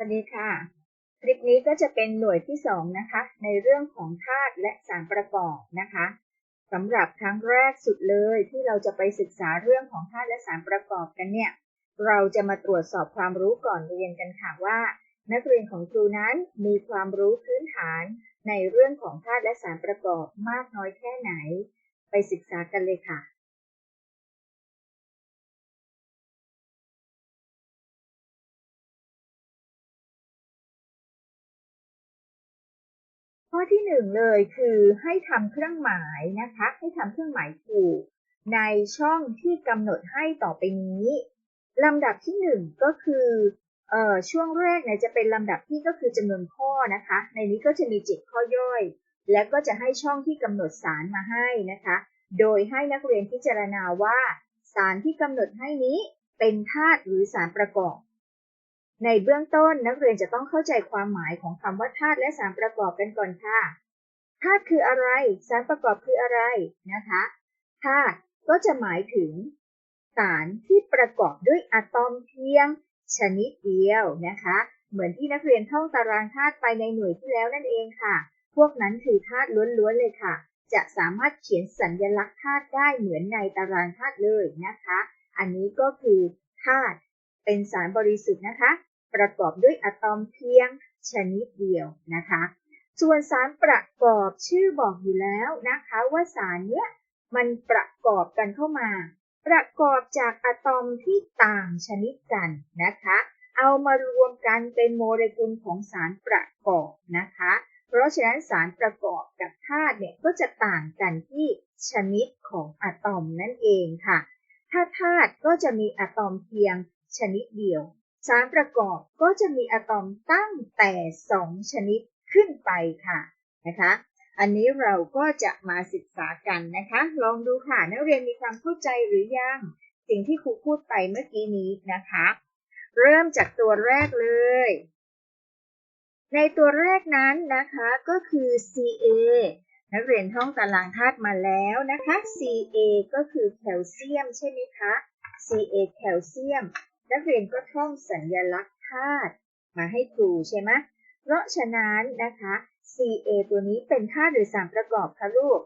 สวัสดีค่ะ คลิปนี้ก็จะเป็นหน่วยที่สองนะคะ ในเรื่องของธาตุและสารประกอบนะคะสำหรับครั้งแรกสุดเลยที่เราจะไปศึกษาเรื่องของธาตุและสารประกอบกันเนี่ย เราจะมาตรวจสอบความรู้ก่อนเรียนกันค่ะว่า นักเรียนของครูนั้นมีความรู้พื้นฐานในเรื่องของธาตุและสารประกอบมากน้อยแค่ไหน ไปศึกษากันเลยค่ะ ที่หนึ่งเลยคือให้ทำเครื่องหมายนะคะ ให้ทำเครื่องหมายถูก ในช่องที่กำหนดให้ต่อไปนี้ลำดับที่หนึ่งก็คือเอ่อช่วงแรกเนี่ยจะเป็นลำดับที่ก็คือจำนวนข้อนะคะ ในนี้ก็จะมีเจ็ดข้อย่อย และก็จะให้ช่องที่กำหนดสารมาให้นะคะ โดยให้นักเรียนพิจารณาว่า สารที่กำหนดให้นี้เป็นธาตุหรือสารประกอบ ในเบื้องต้นนักเรียนจะต้องเข้าใจความหมายของคำว่าธาตุและสารประกอบกันก่อนค่ะธาตุคืออะไร สารประกอบคืออะไรนะคะธาตุก็จะหมายถึง สารที่ประกอบด้วยอะตอมเพียง ชนิดเดียวนะคะ เหมือนที่นักเรียนท่องตารางธาตุไปในหน่วยที่แล้วนั่นเองค่ะ พวกนั้นคือธาตุล้วนๆเลยค่ะ จะสามารถเขียนสัญญลักษณ์ธาตุได้เหมือนในตารางธาตุเลยนะคะ อันนี้ก็คือธาตุเป็นสารบริสุทธิ์นะคะ ประกอบด้วยอะตอมเพียงชนิดเดียวนะคะ ส่วนสารประกอบชื่อบอกอยู่แล้วนะคะว่าสารเนี้ยมันประกอบกันเข้ามา ประกอบจากอะตอมที่ต่างชนิดกันนะคะ เอามารวมกันเป็นโมเลกุลของสารประกอบนะคะ เพราะฉะนั้นสารประกอบกับธาตุเนี่ยก็จะต่างกันที่ชนิดของอะตอมนั่นเองค่ะ ถ้าธาตุก็จะมีอะตอมเพียงชนิดเดียว สารประกอบก็จะมีอะตอมตั้งแต่ 2 ชนิดขึ้นไปค่ะนะคะ อันนี้เราก็จะมาศึกษากันนะคะ ลองดูค่ะนักเรียนมีความเข้าใจหรือยัง สิ่งที่ครูพูดไปเมื่อกี้นี้นะคะ เริ่มจากตัวแรกเลย ในตัวแรกนั้นนะคะก็คือ Ca นักเรียนท่องตารางธาตุมาแล้วนะคะ Ca ก็คือแคลเซียมใช่ไหมคะ Ca แคลเซียม นักเรียนก็ท่องสัญลักษณ์ธาตุมาให้ครูใช่ไหมเพราะฉะนั้นนะคะ Ca ตัวนี้เป็นธาตุหรือสารประกอบคะลูก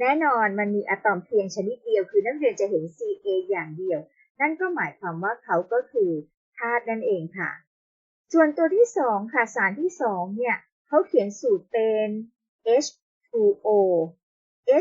แน่นอนมันมีอะตอมเพียงชนิดเดียว คือนักเรียนจะเห็น Ca อย่างเดียว นั่นก็หมายความว่าเขาก็คือธาตุนั่นเองค่ะ ส่วนตัวที่สองค่ะสารที่สองเนี่ยเขาเขียนสูตรเป็น H2O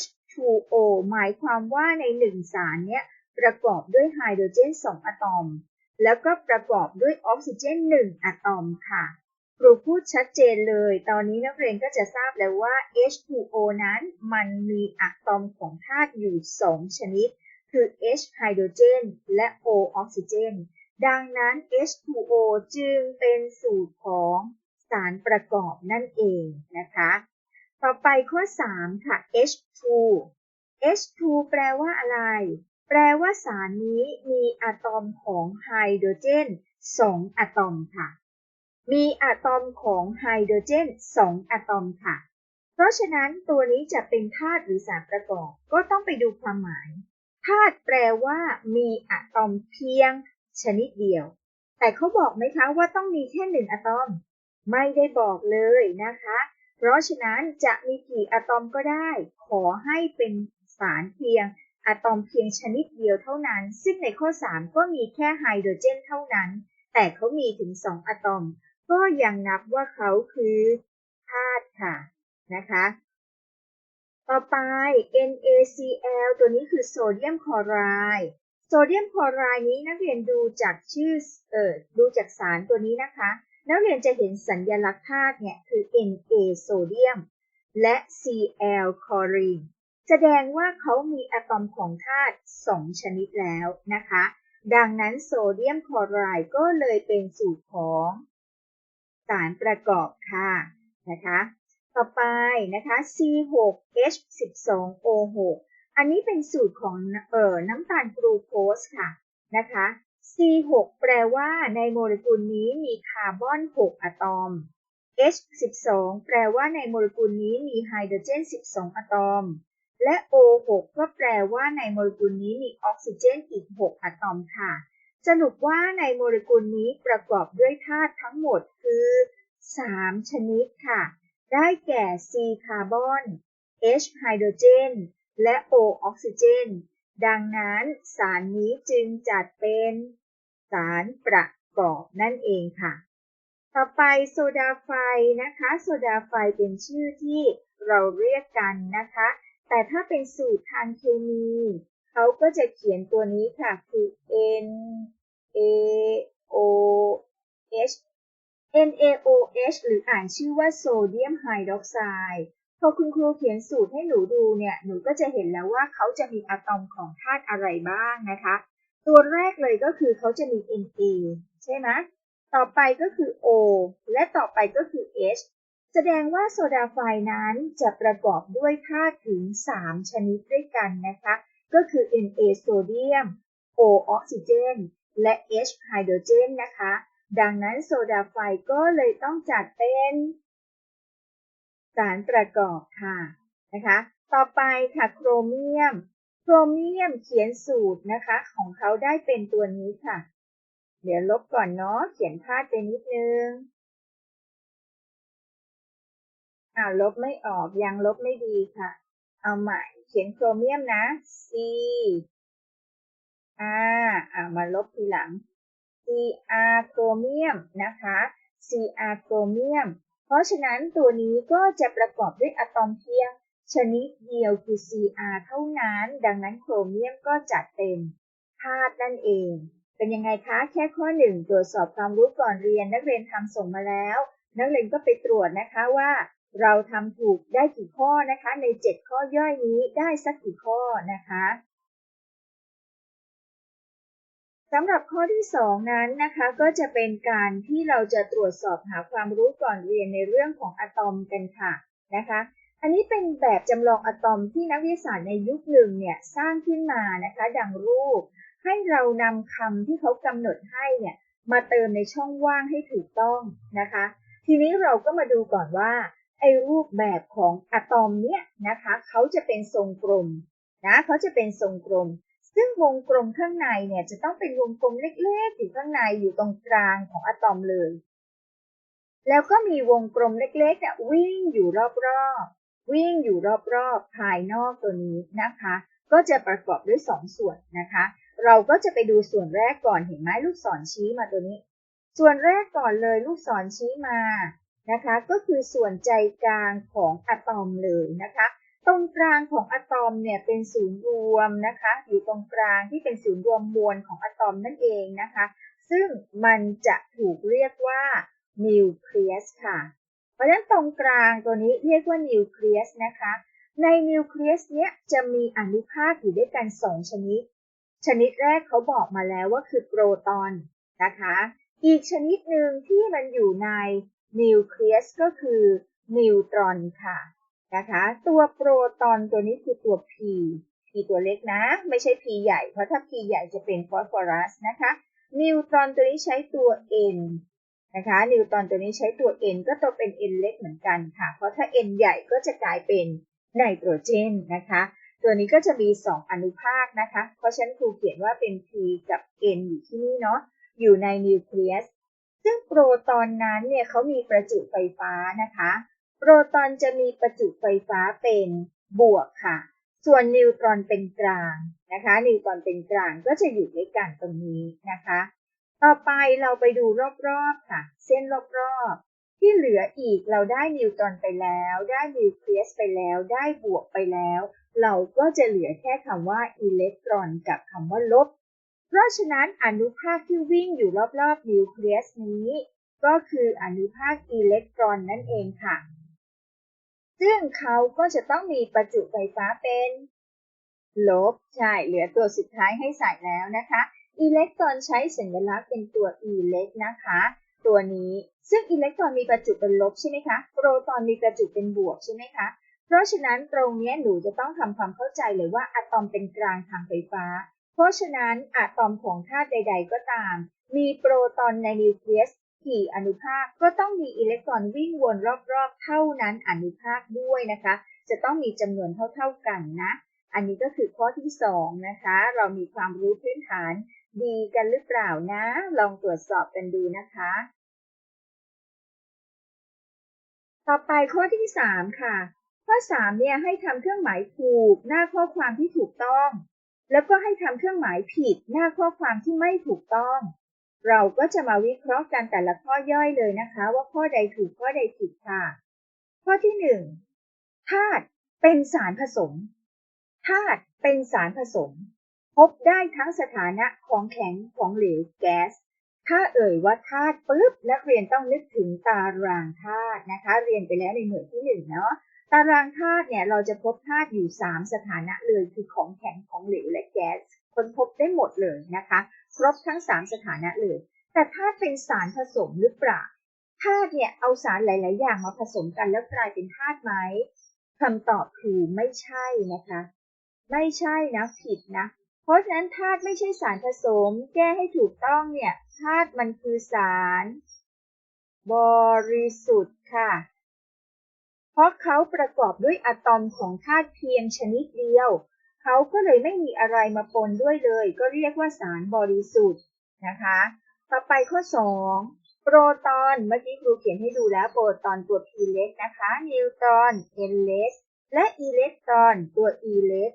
H2O หมายความว่าในหนึ่งสารเนี่ย ประกอบด้วยไฮโดรเจน 2 อะตอม แล้วก็ประกอบด้วยออกซิเจน 1 อะตอมค่ะครูพูดชัดเจนเลย ตอนนี้นักเรียนก็จะทราบแล้วว่า H2O นั้นมันมีอะตอมของธาตุอยู่ 2 ชนิด คือ H ไฮโดรเจนและ O ออกซิเจน ดังนั้น H2O จึงเป็นสูตรของสารประกอบนั่นเองนะคะ ต่อไปข้อ 3 ค่ะ H2 H2 แปลว่าอะไร แปลว่าสารนี้มีอะตอมของไฮโดรเจน2อะตอมค่ะ มีอะตอมของไฮโดรเจน2อะตอมค่ะ เพราะฉะนั้นตัวนี้จะเป็นธาตุหรือสารประกอบ ก็ต้องไปดูความหมาย ธาตุแปลว่ามีอะตอมเพียง ชนิดเดียว แต่เขาบอกไหมคะว่าต้องมีแค่หนึ่งอะตอม ไม่ได้บอกเลยนะคะ เพราะฉะนั้นจะมีกี่อะตอมก็ได้ ขอให้เป็นสารเพียง อะตอมเพียงชนิดเดียวเท่านั้น ซึ่งในข้อ 3 ก็มีแค่ไฮโดรเจนเท่านั้น แต่เขามีถึง 2 อะตอม ก็ยังนับว่าเขาคือธาตุค่ะนะคะ ต่อไป NaCl ตัวนี้คือโซเดียมคลอไรด์โซเดียมคลอไรด์นี้นักเรียนดูจากชื่อเอ่อดูจากสารตัวนี้นะคะ นักเรียนจะเห็นสัญลักษณ์ธาตุเนี่ยคือ Na โซเดียมและ Cl คลอรีน แสดงว่าเขามีอะตอมของธาตุ2ชนิดแล้วนะคะ ดังนั้นโซเดียมคลอไรด์ก็เลยเป็นสูตรของสารประกอบค่ะนะคะ ต่อไปนะคะ C6H12O6 อันนี้เป็นสูตรของเอ่อน้ำตาลกรูโคสค่ะนะคะ C6 แปลว่าในโมเลกุลนี้มีคาร์บอน 6 อะตอม H12 แปลว่าในโมเลกุลนี้มีไฮโดรเจน 12 อะตอม และ O6 ก็แปลว่าในโมเลกุลนี้มีออกซิเจนอีก 6 อะตอมค่ะ สรุปว่าในโมเลกุลนี้ประกอบด้วยธาตุทั้งหมดคือ 3 ชนิดค่ะ ได้แก่ C คาร์บอน H ไฮโดรเจน และ O ออกซิเจน ดังนั้นสารนี้จึงจัดเป็นสารประกอบนั่นเองค่ะ ต่อไปโซดาไฟนะคะ โซดาไฟเป็นชื่อที่เราเรียกกันนะคะ แต่ถ้าเป็นสูตรทางเคมี เขาก็จะเขียนตัวนี้ค่ะคือ N A O H NaOH หรืออ่านชื่อว่าโซเดียมไฮดรอกไซด์พอคุณครูเขียนสูตรให้หนูดูเนี่ยหนูก็จะเห็นแล้วว่าเขาจะมีอะตอมของธาตุอะไรบ้างนะคะ ตัวแรกเลยก็คือเขาจะมี Na ใช่ไหมต่อไปก็คือ O และต่อไปก็คือ H แสดงว่าโซดาไฟนั้นจะประกอบด้วยธาตุถึง 3 ชนิดด้วยกันนะคะ ก็คือ Na โซเดียม O ออกซิเจน และ H ไฮโดรเจนนะคะ ดังนั้นโซดาไฟก็เลยต้องจัดเป็น สารประกอบค่ะนะคะ ต่อไปค่ะโครเมียม โครเมียมเขียนสูตรนะคะของเขาได้เป็นตัวนี้ค่ะ เดี๋ยวลบก่อนเนาะ เขียนพลาดไปนิดนึง อ่าลบไม่ออกยังลบไม่ดีค่ะ เอาใหม่เขียนโครเมียมนะ C อ่าอ่ามาลบทีหลัง Cr โครเมียมนะคะ Cr โครเมียม เพราะฉะนั้นตัวนี้ก็จะประกอบด้วยอะตอมเพียง ชนิดเดียวคือ Cr เท่านั้น ดังนั้นโครเมียมก็จัดเป็นธาตุนั่นเอง เป็นยังไงคะ แค่ข้อหนึ่งตรวจสอบความรู้ก่อนเรียนนักเรียนทำส่งมาแล้ว นักเรียนก็ไปตรวจนะคะว่า เราทำถูกได้กี่ข้อนะคะ ใน 7 ข้อย่อยนี้ได้สักกี่ข้อนะคะสำหรับข้อที่ 2 นั้นนะคะก็จะเป็นการที่เราจะตรวจสอบหาความรู้ก่อนเรียนในเรื่องของอะตอมกันค่ะนะคะ อันนี้เป็นแบบจำลองอะตอมที่นักวิทยาศาสตร์ในยุคหนึ่งเนี่ยสร้างขึ้นมานะคะ ดังรูป ให้เรานำคำที่เขากำหนดให้เนี่ยมาเติมในช่องว่างให้ถูกต้องนะคะ ทีนี้เราก็มาดูก่อนว่า ไอ้รูปแบบของอะตอมเนี่ยนะคะเขาจะเป็นทรงกลมนะเขาจะเป็นทรงกลม ซึ่งวงกลมข้างในเนี่ยจะต้องเป็นวงกลมเล็กๆอยู่ข้างในอยู่ตรงกลางของอะตอมเลย แล้วก็มีวงกลมเล็กๆเนี่ยวิ่งอยู่รอบๆวิ่งอยู่รอบๆภายนอกตัวนี้นะคะ ก็จะประกอบด้วย2สส่วนนะคะ เราก็จะไปดูส่วนแรกก่อนเห็นไหมลูกศรชี้มาตัวนี้ ส่วนแรกก่อนเลยลูกศรชี้มา นะคะ ก็คือส่วนใจกลางของอะตอมเลยนะคะ ตรงกลางของอะตอมเนี่ยเป็นศูนย์รวมนะคะ อยู่ตรงกลางที่เป็นศูนย์รวมมวลของอะตอมนั่นเองนะคะ ซึ่งมันจะถูกเรียกว่านิวเคลียสค่ะ เพราะฉะนั้นตรงกลางตัวนี้เรียกว่านิวเคลียสนะคะ ในนิวเคลียสเนี้ยจะมีอนุภาคอยู่ด้วยกันสองชนิด ชนิดแรกเขาบอกมาแล้วว่าคือโปรตอนนะคะ อีกชนิดหนึ่งที่มันอยู่ใน นิวเคลียสก็คือนิวตรอนค่ะนะคะ ตัวโปรตอนตัวนี้คือตัว P P ตัวเล็กนะ ไม่ใช่ P ใหญ่ เพราะถ้า P ใหญ่จะเป็นฟอสฟอรัสนะคะ นิวตรอนตัวนี้ใช้ตัว N นะคะ นิวตรอนตัวนี้ใช้ตัว N ก็ตัวเป็น N เล็กเหมือนกันค่ะ เพราะถ้า N ใหญ่ก็จะกลายเป็นไนโตรเจนนะคะ ตัวนี้ก็จะมี 2 อนุภาคนะคะ เพราะฉะนั้นครูเขียนว่าเป็น P กับ N อยู่ที่นี่เนาะ อยู่ในนิวเคลียส ซึ่งโปรตอนนั้นเนี่ยเขามีประจุไฟฟ้านะคะ โปรตอนจะมีประจุไฟฟ้าเป็นบวกค่ะ ส่วนนิวตรอนเป็นกลางนะคะ นิวตรอนเป็นกลางก็จะอยู่ด้วยกันตรงนี้นะคะ ต่อไปเราไปดูรอบๆค่ะ เส้นรอบๆที่เหลืออีกเราได้นิวตรอนไปแล้ว ได้นิวเคลียสไปแล้ว ได้บวกไปแล้ว เราก็จะเหลือแค่คำว่าอิเล็กตรอนกับคำว่าลบ เพราะฉะนั้นอนุภาคที่วิ่งอยู่รอบๆนิวเคลียสนี้ ก็คืออนุภาคอิเล็กตรอนนั่นเองค่ะ ซึ่งเขาก็จะต้องมีประจุไฟฟ้าเป็นลบใช่เหลือตัวสุดท้ายให้ใส่แล้วนะคะ อิเล็กตรอนใช้สัญลักษณ์เป็นตัว e เล็กนะคะ ตัวนี้ซึ่งอิเล็กตรอนมีประจุเป็นลบใช่ไหมคะโปรตอนมีประจุเป็นบวกใช่ไหมคะเพราะฉะนั้นตรงนี้หนูจะต้องทำความเข้าใจเลยว่าอะตอมเป็นกลางทางไฟฟ้า เพราะฉะนั้นอะตอมของธาตุใด ๆ ก็ตาม มีโปรตอนในนิวเคลียสกี่อนุภาคก็ต้องมีอิเล็กตรอนวิ่งวนรอบๆ เท่านั้นอนุภาคด้วยนะคะ จะต้องมีจำนวนเท่าๆกันนะ อันนี้ก็คือข้อที่ 2 นะคะ เรามีความรู้พื้นฐานดีกันหรือเปล่านะ ลองตรวจสอบกันดูนะคะ ต่อไปข้อที่ 3 ค่ะ ข้อ 3 เนี่ยให้ทำเครื่องหมายถูกหน้าข้อความที่ถูกต้อง แล้วก็ให้ทำเครื่องหมายผิดหน้าข้อความที่ไม่ถูกต้อง เราก็จะมาวิเคราะห์กันแต่ละข้อย่อยเลยนะคะ ว่าข้อใดถูกข้อใดผิดค่ะ ข้อที่1ธาตุเป็นสารผสมธาตุเป็นสารผสม พบได้ทั้งสถานะของแข็งของเหลวแก๊ส ถ้าเอ่ยว่าธาตุปุ๊บนักเรียนต้องนึกถึงตารางธาตุนะคะ เรียนไปแล้วในหน่วยที่หนึ่งเนาะ ตารางธาตุเนี่ยเราจะพบธาตุอยู่ 3 สถานะเลยคือของแข็งของเหลวและแก๊สค้นพบได้หมดเลยนะคะ ครบทั้ง 3 สถานะเลย แต่ธาตุเป็นสารผสมหรือเปล่าธาตุเนี่ยเอาสารหลาย ๆ อย่างมาผสมกันแล้วกลายเป็นธาตุไหมคำตอบคือไม่ใช่นะคะ ไม่ใช่นะผิดนะ เพราะฉะนั้นธาตุไม่ใช่สารผสม แก้ให้ถูกต้องเนี่ยธาตุมันคือสาร บริสุทธิ์ค่ะ เพราะเขาประกอบด้วยอะตอมของธาตุเพียงชนิดเดียว เขาก็เลยไม่มีอะไรมาปนด้วยเลย ก็เรียกว่าสารบริสุทธิ์นะคะ ต่อไปข้อ 2 โปรตอนเมื่อกี้ครูเขียนให้ดูแล้วโปรตอนตัว p เล็กนะคะ นิวตรอน n เล็ก และอิเล็กตรอนตัว e เล็ก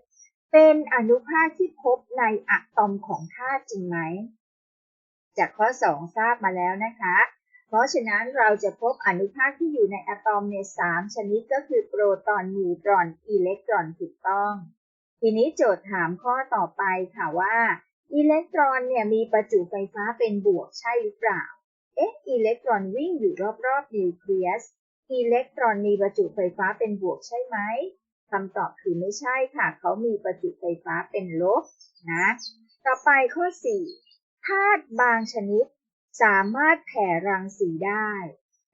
เป็นอนุภาคที่พบในอะตอมของธาตุจริงไหม จากข้อ 2 ทราบมาแล้วนะคะ เพราะฉะนั้นเราจะพบอนุภาคที่อยู่ในอะตอมใน 3 ชนิดก็คือโปรตอนนิวตรอนอิเล็กตรอนถูกต้อง ทีนี้โจทย์ถามข้อต่อไปค่ะว่า อิเล็กตรอนเนี่ยมีประจุไฟฟ้าเป็นบวกใช่หรือเปล่า เอ๊ะอิเล็กตรอนวิ่งอยู่รอบๆนิวเคลียสอิเล็กตรอนมีประจุไฟฟ้าเป็นบวกใช่ไหมคำตอบคือไม่ใช่ค่ะ เขามีประจุไฟฟ้าเป็นลบนะ ต่อไปข้อ 4 ธาตุบางชนิด สามารถแผ่รังสีได้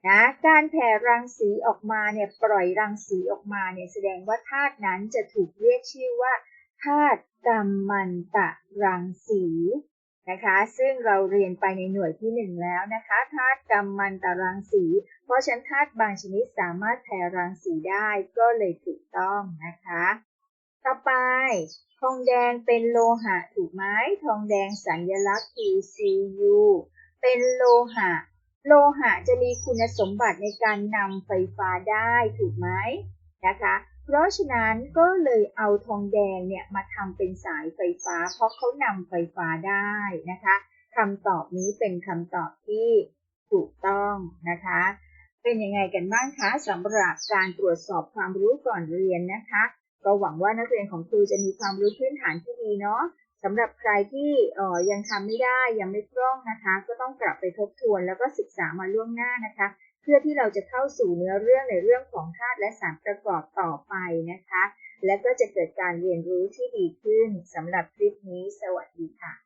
นะการแผ่รังสีออกมาเนี่ยปล่อยรังสีออกมาเนี่ยแสดงว่าธาตุนั้นจะถูกเรียกชื่อว่าธาตุกัมมันตรังสีนะคะ ซึ่งเราเรียนไปในหน่วยที่ 1 แล้วนะคะธาตุกัมมันตรังสี เพราะฉะนั้นธาตุบางชนิดสามารถแผ่รังสีได้ก็เลยถูกต้องนะคะ ต่อไป ทองแดงเป็นโลหะถูกไหมทองแดงสัญลักษณ์คือ Cu เป็นโลหะ โลหะจะมีคุณสมบัติในการนำไฟฟ้าได้ถูกไหมนะคะ เพราะฉะนั้นก็เลยเอาทองแดงเนี่ยมาทำเป็นสายไฟฟ้า เพราะเขานำไฟฟ้าได้นะคะคำตอบนี้เป็นคำตอบที่ถูกต้องนะคะ เป็นยังไงกันบ้างคะสำหรับการตรวจสอบความรู้ก่อนเรียนนะคะ ก็หวังว่านักเรียนของครูจะมีความรู้พื้นฐานที่ดีเนาะ สำหรับใครที่ยังทำไม่ได้ยังไม่คล่องนะคะ ก็ต้องกลับไปทบทวนแล้วก็ศึกษามาล่วงหน้านะคะ เพื่อที่เราจะเข้าสู่เนื้อเรื่องในเรื่องของธาตุและสารประกอบต่อไปนะคะ และก็จะเกิดการเรียนรู้ที่ดีขึ้นสำหรับคลิปนี้ สวัสดีค่ะ